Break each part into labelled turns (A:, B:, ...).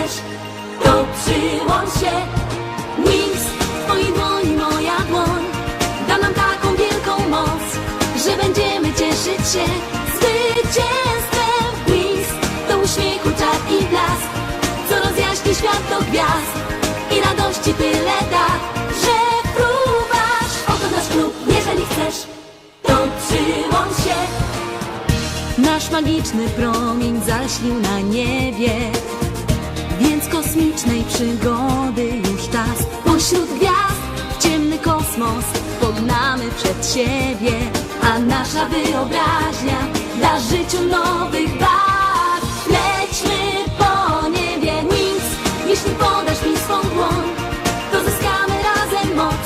A: chcesz, to przyłącz się. Wings, w twojej moja dłoń, da nam taką wielką moc, że będziemy cieszyć się zwycięstwem. Wings, to uśmiechu czar i blask, co rozjaśni świat do gwiazd i radości tyle da, że fruwasz. Oto nasz klub, jeżeli chcesz, to przyłącz się. Nasz magiczny promień zaśnił na niebie kosmicznej przygody już czas. Pośród gwiazd w ciemny kosmos pognamy przed siebie A nasza wyobraźnia da życiu nowych barw Lećmy po niebie Wings, jeśli podasz mi swą dłoń To zyskamy razem moc,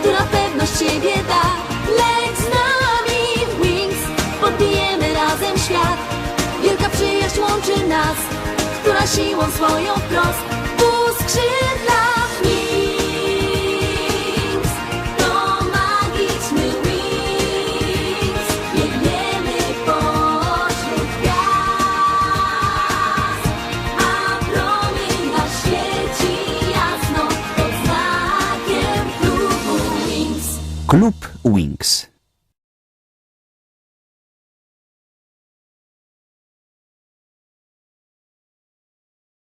A: która pewność siebie da. Leć z nami Wings, podbijemy razem świat która siłą swoją wprost uskrzydla Wings To magiczny Wings Biegniemy pośród gwiazd A promień nasz świeci jasno Pod znakiem klubu Wings.
B: Klub Wings.